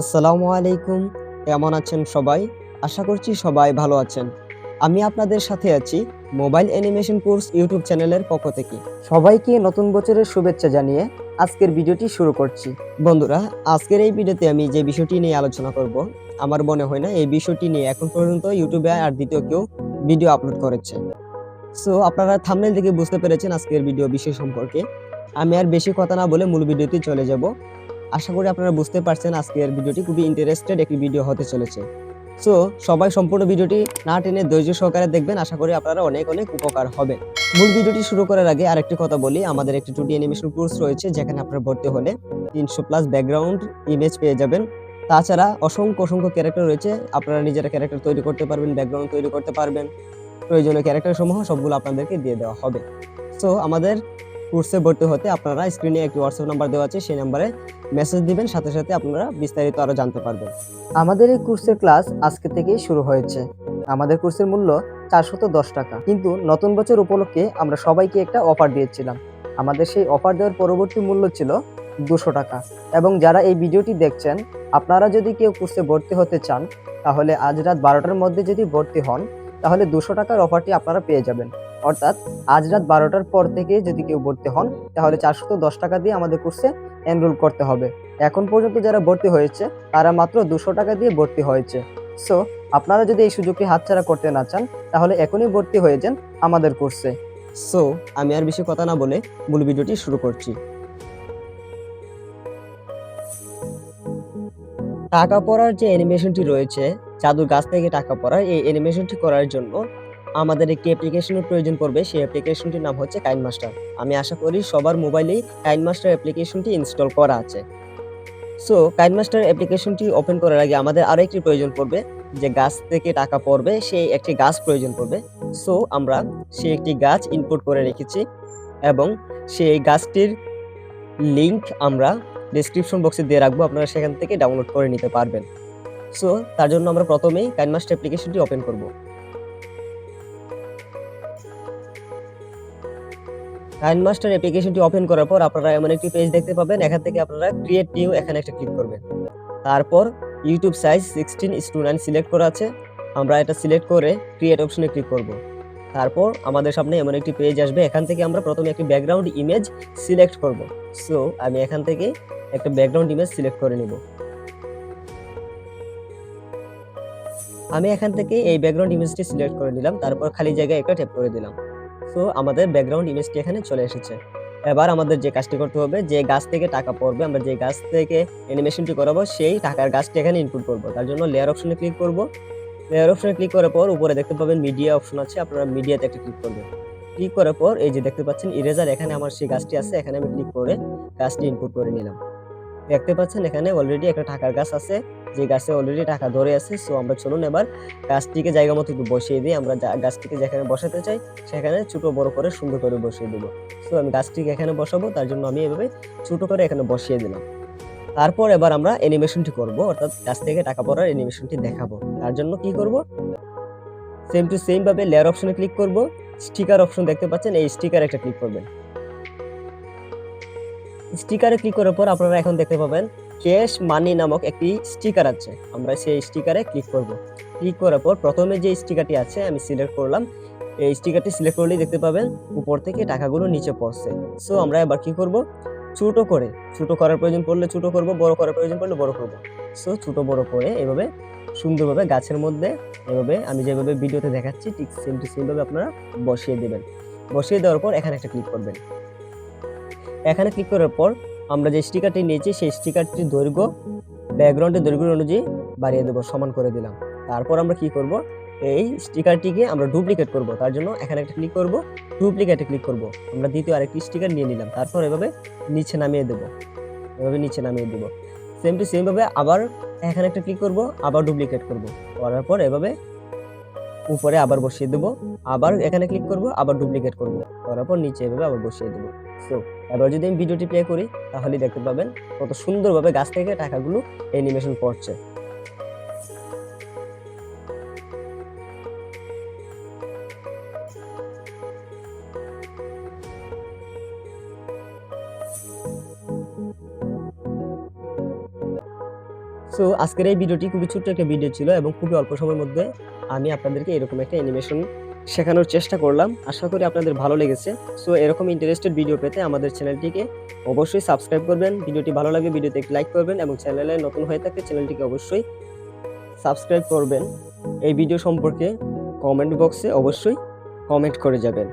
আসসালামু আলাইকুম। কেমন আছেন সবাই? আশা করছি সবাই ভালো আছেন। আমি আপনাদের সাথে আছি মোবাইল অ্যানিমেশন কোর্স ইউটিউব চ্যানেলের পক্ষ থেকে। সবাইকে নতুন বছরের শুভেচ্ছা জানিয়ে আজকের ভিডিওটি শুরু করছি। বন্ধুরা, আজকের এই ভিডিওতে আমি যে বিষয়টি নিয়ে আলোচনা করব, আমার মনে হয় না এই বিষয়টি নিয়ে এখন পর্যন্ত ইউটিউবে আর দ্বিতীয় কেউ ভিডিও আপলোড করেছে। সো, আপনারা থাম্বনেল থেকে বুঝতে পেরেছেন আজকের ভিডিও বিষয় সম্পর্কে। আমি আর বেশি কথা না বলে মূল ভিডিওতে চলে যাব। আশা করি আপনারা বুঝতে পারছেন আজকের ভিডিওটি খুবই ইন্টারেস্টেড একটি ভিডিও হতে চলেছে। সো সবাই সম্পূর্ণ ভিডিওটি না টেনে ধৈর্য সহকারে দেখবেন, আশা করি আপনারা অনেক অনেক উপকার হবে। মূল ভিডিওটি শুরু করার আগে আরেকটি কথা বলি, আমাদের একটি টুডি অ্যানিমেশন কোর্স রয়েছে, যেখানে আপনারা ভর্তি হলে তিনশো প্লাস ব্যাকগ্রাউন্ড ইমেজ পেয়ে যাবেন। তাছাড়া অসংখ্য অসংখ্য ক্যারেক্টার রয়েছে, আপনারা নিজেরা ক্যারেক্টার তৈরি করতে পারবেন ব্যাকগ্রাউন্ড তৈরি করতে পারবেন, প্রয়োজনীয় ক্যারেক্টার সমূহ সবগুলো আপনাদেরকে দিয়ে দেওয়া হবে। সো আমাদের কোর্সে ভর্তি হতে আপনারা স্ক্রিনে একটি হোয়াটসঅ্যাপ নাম্বার দেওয়া আছে, সেই নাম্বারে মেসেজ দিবেন, সাথে সাথে আপনারা বিস্তারিত আরও জানতে পারবেন। আমাদের এই কোর্সের ক্লাস আজকে থেকেই শুরু হয়েছে। আমাদের কোর্সের মূল্য চারশত দশ টাকা। কিন্তু নতুন বছর উপলক্ষে আমরা সবাইকে একটা অফার দিয়েছিলাম। আমাদের সেই অফার দেওয়ার পরবর্তী মূল্য ছিল দুশো টাকা। এবং যারা এই ভিডিওটি দেখছেন, আপনারা যদি কেউ কোর্সে ভর্তি হতে চান, তাহলে আজ রাত বারোটার মধ্যে যদি ভর্তি হন, তাহলে দুশো টাকার অফারটি আপনারা পেয়ে যাবেন। অর্থাৎ আজ রাত বারোটার পর থেকে যদি কেউ ভর্তি হন, তাহলে চারশত দশ টাকা দিয়ে আমাদের কোর্সে এনরোল করতে হবে। এখন পর্যন্ত যারা ভর্তি হয়েছে, তারা মাত্র দুশো টাকা দিয়ে ভর্তি হয়েছে। সো আপনারা যদি এই সুযোগটি হাতছাড়া করতে না চান, তাহলে এখনই ভর্তি হয়ে যান আমাদের কোর্সে সো আমি আর বেশি কথা না বলে মূল ভিডিওটি শুরু করছি। টাকা পড়ার যে অ্যানিমেশনটি রয়েছে জাদু গাছ থেকে টাকা পড়ার এই অ্যানিমেশনটি করার জন্য আমাদের একটি অ্যাপ্লিকেশনের প্রয়োজন পড়বে, সেই অ্যাপ্লিকেশনটির নাম হচ্ছে কাইন মাস্টার আমি আশা করি সবার মোবাইলেই কাইন মাস্টার অ্যাপ্লিকেশনটি ইনস্টল করা আছে। সো কাইন মাস্টার অ্যাপ্লিকেশনটি ওপেন করার আগে আমাদের আরও একটি প্রয়োজন পড়বে, যে গাছ থেকে টাকা পড়বে, সেই একটি গাছ প্রয়োজন পড়বে। সো আমরা সেই একটি গাছ ইনপুট করে রেখেছি এবং সেই গাছটির লিংক আমরা ডিসক্রিপশন বক্সে দিয়ে রাখব, আপনারা সেখান থেকে ডাউনলোড করে নিতে পারবেন। সো তার জন্য আমরা প্রথমেই কাইনমাস্টার অ্যাপ্লিকেশনটি ওপেন করব। কাইনমাস্টার অ্যাপ্লিকেশনটি ওপেন করার পর আপনারা এমন একটি পেজ দেখতে পাবেন। এখান থেকে আপনারা ক্রিয়েট নিউ এখানে একটা ক্লিক করবেন। তারপর YouTube size sixteen is to nine select করা আছে। আমরা এটা সিলেক্ট করে ক্রিয়েট অপশনে ক্লিক করব। তারপর আমাদের সামনে এমন একটি পেজ আসবে। এখান থেকে আমরা প্রথমে একটি ব্যাকগ্রাউন্ড ইমেজ সিলেক্ট করব। সো আমি এখান থেকে একটা ব্যাকগ্রাউন্ড ইমেজ সিলেক্ট করে নিব। আমি এখান থেকে এই ব্যাকগ্রাউন্ড ইমেজটি সিলেক্ট করে নিলাম। তারপর খালি জায়গায় একটা ট্যাপ করে দিলাম। সো আমাদের ব্যাকগ্রাউন্ড ইমেজটি এখানে চলে এসেছে। এবার আমাদের যে কাজটি করতে হবে, যে গাছ থেকে টাকা পড়বে, আমরা যে গাছ থেকে অ্যানিমেশনটি করাবো, সেই টাকার গাছটি এখানে ইনপুট করব। তার জন্য লেয়ার অপশনে ক্লিক করব। লেয়ার অপশনে ক্লিক করার পর উপরে দেখতে পাবেন মিডিয়া অপশন আছে, আপনারা মিডিয়াতে একটা ক্লিক করবেন। ক্লিক করার পর এই যে দেখতে পাচ্ছেন ইরেজার এখানে আমার সেই গাছটি আছে, এখানে আমি ক্লিক করে গাছটি ইনপুট করে নিলাম। দেখতে পাচ্ছেন, এখানে অলরেডি একটা টাকার গাছ আছে। যে গাছে অলরেডি টাকা ধরে আছে সো আমরা চলুন এবার গাছটিকে জায়গা মতো একটু বসিয়ে দিই। আমরা গাছটিকে যেখানে বসাতে চাই, সেখানে ছোটো বড় করে সুন্দর করে বসিয়ে দেবো। সো আমি গাছটিকে এখানে বসাবো, তার জন্য আমি এভাবে ছোট করে এখানে বসিয়ে দিলাম। তারপর এবার আমরা অ্যানিমেশনটি করব, অর্থাৎ গাছ থেকে টাকা পড়ার অ্যানিমেশনটি দেখাবো। তার জন্য কি করব? সেম টু সেম ভাবে লেয়ার অপশনে ক্লিক করব। স্টিকার অপশন দেখতে পাচ্ছেন, এই স্টিকার একটা ক্লিক করবেন। স্টিকারে ক্লিক করার পর আপনারা এখন দেখতে পাবেন ক্যাশ মানি নামক একটি স্টিকার আছে। আমরা সেই স্টিকারে ক্লিক করব। ক্লিক করার পর প্রথমে যে স্টিকারটি আছে, আমি সিলেক্ট করলাম। এই স্টিকারটি সিলেক্ট করলেই দেখতে পাবেন উপর থেকে টাকাগুলো নিচে পড়ছে। সো আমরা এবার কি করব? ছোট করে, ছোট করার প্রয়োজন পড়লে ছোট করব, বড় করার প্রয়োজন পড়লে বড় করব। সো ছোট বড় করে এভাবে সুন্দরভাবে গাছের মধ্যে এভাবে আমি যেভাবে ভিডিওতে দেখাচ্ছি, ঠিক সেম টু সেমভাবে আপনারা বসিয়ে দেবেন। বসিয়ে দেওয়ার পর এখানে একটা ক্লিক করবেন। এখানে ক্লিক করার পর আমরা যে স্টিকারটি নিয়েছি, সেই স্টিকারটির দৈর্ঘ্য ব্যাকগ্রাউন্ডের দৈর্ঘ্য অনুযায়ী বাড়িয়ে দেবো, সমান করে দিলাম। তারপর আমরা কি করব? এই স্টিকারটিকে আমরা ডুপ্লিকেট করব। তার জন্য এখানে একটা ক্লিক করব ডুপ্লিকেটে ক্লিক করব। আমরা দ্বিতীয় আরেকটি স্টিকার নিয়ে নিলাম। তারপর এভাবে নিচে নামিয়ে দেবো। এভাবে নিচে নামিয়ে দেব। সেম টু সেমভাবে আবার এখানে একটা ক্লিক করব, আবার ডুপ্লিকেট করব। করার পর এভাবে উপরে আবার বসিয়ে দেব, আবার এখানে ক্লিক করব, আবার ডুপ্লিকেট করব। করার পর নিচে এভাবে আবার বসিয়ে দেব। সো এবার যদি আমি ভিডিওটি প্লে করি তাহলে দেখতে পাবেন কত সুন্দরভাবে গাছ থেকে টাকাগুলো অ্যানিমেশন পড়ছে সো আজকের এই ভিডিওটি খুবই ছোট্ট একটা ভিডিও ছিল এবং খুবই অল্প সময়ের মধ্যে আমি আপনাদেরকে এরকম একটা অ্যানিমেশন শেখানোর চেষ্টা করলাম। আশা করি আপনাদের ভালো লেগেছে। সো এরকম ইন্টারেস্টেড ভিডিও পেতে আমাদের চ্যানেলটিকে অবশ্যই সাবস্ক্রাইব করবেন। ভিডিওটি ভালো লাগলে ভিডিওতে একটি লাইক করবেন এবং চ্যানেলে নতুন হয়ে থাকলে চ্যানেলটিকে অবশ্যই সাবস্ক্রাইব করবেন। এই ভিডিও সম্পর্কে কমেন্ট বক্সে অবশ্যই কমেন্ট করে যাবেন।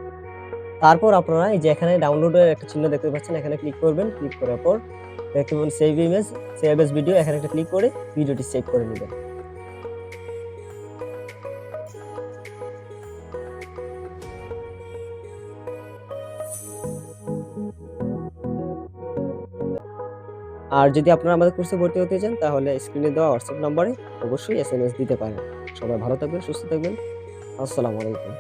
তারপর আপনারা এই যে এখানে ডাউনলোডের একটা চিহ্ন দেখতে পাচ্ছেন, এখানে ক্লিক করবেন ক্লিক করার পর দেখতে পাবেন save image save as video এখানে একটা ক্লিক করে ভিডিওটি সেভ করে নেবেন। আর যদি আপনারা আমাদের কোর্সে ভর্তি হতে চান, তাহলে স্ক্রিনে দেওয়া হোয়াটসঅ্যাপ নম্বরে অবশ্যই এস দিতে পারেন। সবাই ভালো থাকবেন, সুস্থ থাকবেন। আসসালামু আলাইকুম।